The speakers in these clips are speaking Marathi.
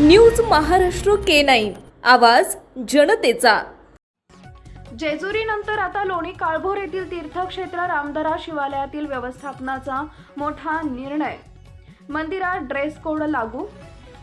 News Maharashtra K nine. आवाज जनतेचा. जेजुरीनंतर आता लोणी काळभोर येथील तीर्थक्षेत्र रामदरा शिवालयातील व्यवस्थापनाचा मोठा निर्णय. मंदिरात ड्रेस कोड लागू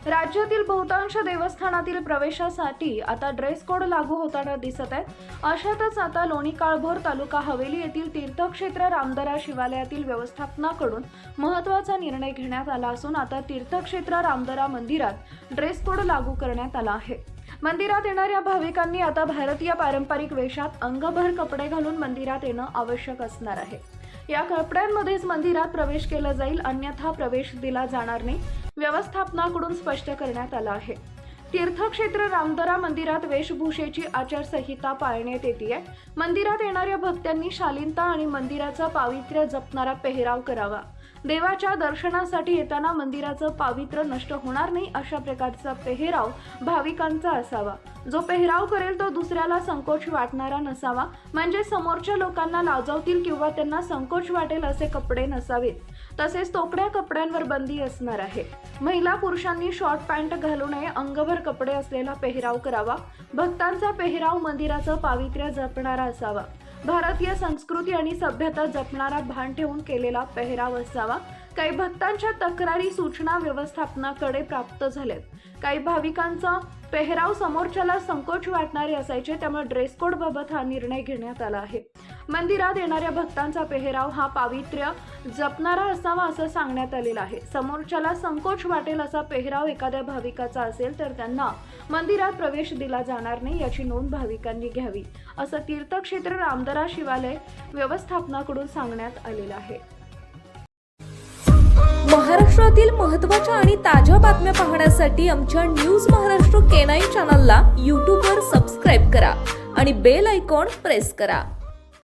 राज्यातील बहुतांश देवस्थानातील प्रवेशासाठी आता ड्रेस कोड लागू होताना दिसत आहेत. अशातच आता लोणी काळभोर तालुका हवेली येथील तीर्थक्षेत्र रामदरा शिवालयातील व्यवस्थापनाकडून महत्त्वाचा निर्णय घेण्यात आला असून आता तीर्थक्षेत्र रामदरा मंदिरात ड्रेस कोड लागू करण्यात आला आहे. मंदिरात येणाऱ्या भाविकांनी आता भारतीय पारंपरिक वेशात अंगभर कपडे घालून मंदिरात येणं आवश्यक असणार आहे. या कपड्यांमध्येच मंदिरात प्रवेश केला जाईल अन्यथा प्रवेश दिला जाणार नाही. व्यवस्थापनाकडून स्पष्ट करण्यात आलं आहे. तीर्थक्षेत्र रामदरा मंदिरात वेशभूषेची आचारसंहिता पाळण्यात येते मंदिरात येणाऱ्या भक्तांनी शालीनता आणि मंदिराचा पावित्र्य जपणारा पेहराव करावा. देवाच्या दर्शनासाठी येताना मंदिराचं पावित्र्य नष्ट होणार नाही अशा प्रकारचा पेहराव भाविकांचा असावा. जो पेहराव करेल तो दुसऱ्याला संकोच वाटणारा नसावा. म्हणजे समोरच्या लोकांना लाजवतील किंवा त्यांना संकोच वाटेल असे कपडे नसावेत. तसेच तोकड्या कपड्यांवर बंदी असणार आहे. महिला पुरुषांनी शॉर्ट पॅन्ट घालू नये अंगभर कपडे असलेला पेहराव करावा. भक्तांचा पेहराव मंदिराचं पावित्र्य जपणारा असावा. भारतीय संस्कृती आणि सभ्यता जपणारा भान ठेवून केलेला पेहराव असावा. काही भक्तांच्या तक्रारी सूचना व्यवस्थापनाकडे प्राप्त झाल्यात काही भाविकांचा पेहराव समोरच्याला संकोच वाटणारे असायचे त्यामुळे ड्रेस कोड बाबत हा निर्णय घेण्यात आला आहे. मंदिरात येणाऱ्या भक्तांचा पेहराव हा पावित्र्य जपणारा असावा असं सांगण्यात आलेलं आहे. समोरच्याला संकोच वाटेल असा पेहराव एखाद्या भाविकाचा असेल तर त्यांना मंदिरात प्रवेश दिला जाणार नाही याची नोंद भाविकांनी घ्यावी असं तीर्थक्षेत्र रामदरा शिवालय व्यवस्थापनाकडून सांगण्यात आलेलं आहे. महाराष्ट्रातील महत्त्वाच्या आणि ताज्या बातम्या पाहण्यासाठी आमच्या न्यूज महाराष्ट्र केनाई चॅनलला यूट्यूबवर सबस्क्राईब करा आणि बेल आयकॉन प्रेस करा.